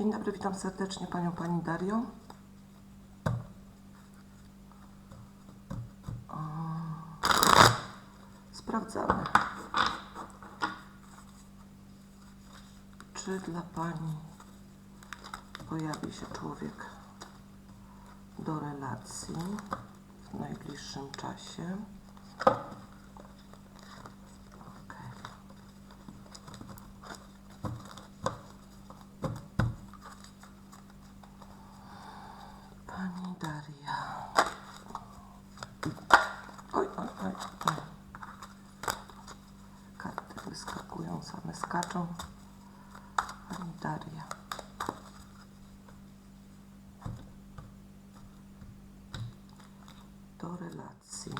Dzień dobry, witam serdecznie Panią Pani Dario. Sprawdzamy. Czy dla Pani pojawi się człowiek do relacji w najbliższym czasie? Okej. Pani Daria. Oj, Karty wyskakują, same skaczą. Pani Daria. Do relacji.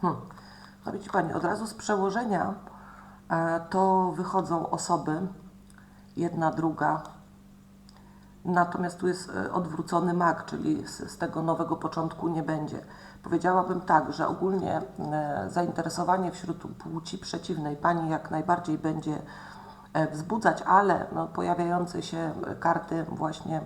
Hmm. No widzi Pani, od razu z przełożenia e, to wychodzą osoby, jedna, druga, Natomiast tu jest e, odwrócony mak, czyli z, z tego nowego początku nie będzie. Powiedziałabym tak, że ogólnie e, zainteresowanie wśród płci przeciwnej pani jak najbardziej będzie e, wzbudzać, ale no, pojawiające się karty właśnie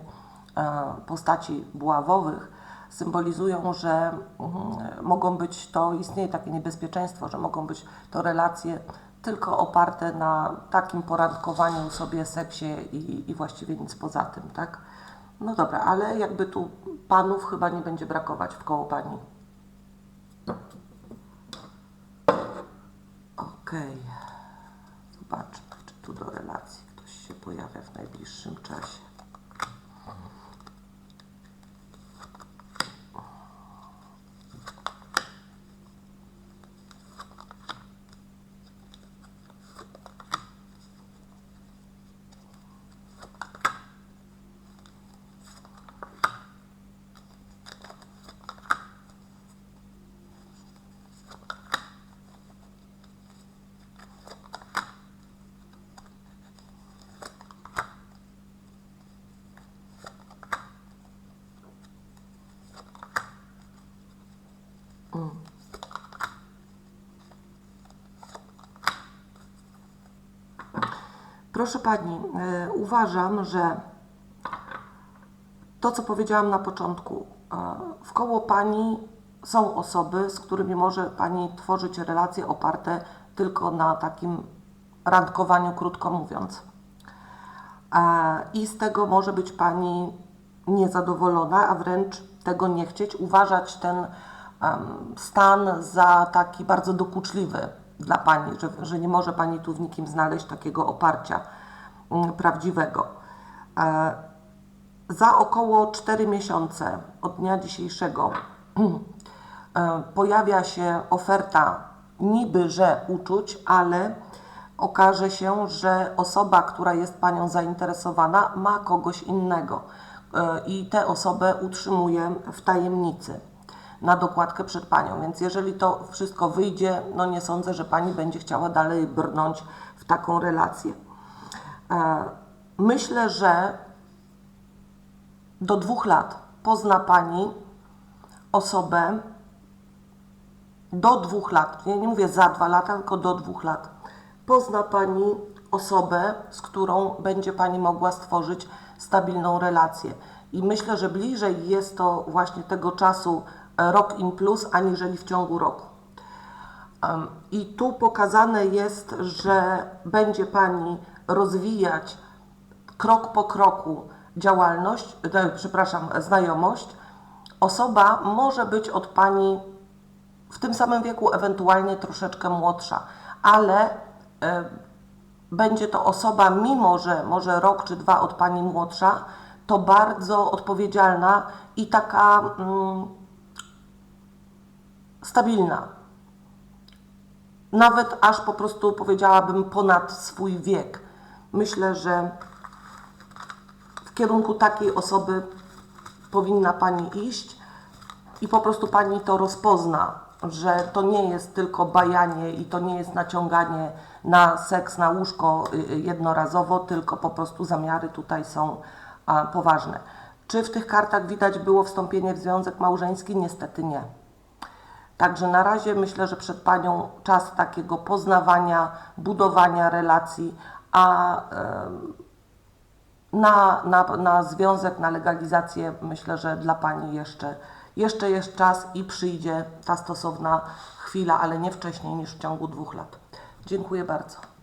postaci buławowych symbolizują, że mm, mogą być to, istnieje takie niebezpieczeństwo, że mogą być to relacje tylko oparte na takim porandkowaniu sobie, seksie i, i właściwie nic poza tym, tak? No dobra, ale jakby tu panów chyba nie będzie brakować w koło pani. Okej. Zobaczmy, czy tu do relacji ktoś się pojawia w najbliższym czasie. Proszę Pani, e, uważam, że to, co powiedziałam na początku, e, w koło Pani są osoby, z którymi może Pani tworzyć relacje oparte tylko na takim randkowaniu, krótko mówiąc. E, I z tego może być Pani niezadowolona, a wręcz tego nie chcieć, uważać ten stan za taki bardzo dokuczliwy dla Pani, że, że nie może Pani tu w nikim znaleźć takiego oparcia mm, prawdziwego. E, za około 4 miesiące od dnia dzisiejszego e, pojawia się oferta niby, że uczuć, ale okaże się, że osoba, która jest Panią zainteresowana, ma kogoś innego e, i tę osobę utrzymuje w tajemnicy na dokładkę przed Panią. Więc jeżeli to wszystko wyjdzie, no nie sądzę, że Pani będzie chciała dalej brnąć w taką relację. E, Myślę, że do dwóch lat pozna Pani osobę do dwóch lat, nie, nie mówię za dwa lata, tylko do dwóch lat, pozna Pani osobę, z którą będzie Pani mogła stworzyć stabilną relację. I myślę, że bliżej jest to właśnie tego czasu rok in plus, aniżeli w ciągu roku. I tu pokazane jest, że będzie Pani rozwijać krok po kroku działalność, e, przepraszam, znajomość. Osoba może być od Pani w tym samym wieku, ewentualnie troszeczkę młodsza, ale e, będzie to osoba, mimo że może rok czy dwa od Pani młodsza, to bardzo odpowiedzialna i taka mm, stabilna. Nawet aż po prostu powiedziałabym ponad swój wiek. Myślę, że w kierunku takiej osoby powinna Pani iść i po prostu Pani to rozpozna, że to nie jest tylko bajanie i to nie jest naciąganie na seks, na łóżko y, y, jednorazowo, tylko po prostu zamiary tutaj są poważne. Czy w tych kartach widać było wstąpienie w związek małżeński? Niestety nie. Także na razie myślę, że przed Panią czas takiego poznawania, budowania relacji, a na, na, na związek, na legalizację myślę, że dla Pani jeszcze, jeszcze jest czas i przyjdzie ta stosowna chwila, ale nie wcześniej niż w ciągu dwóch lat. Dziękuję bardzo.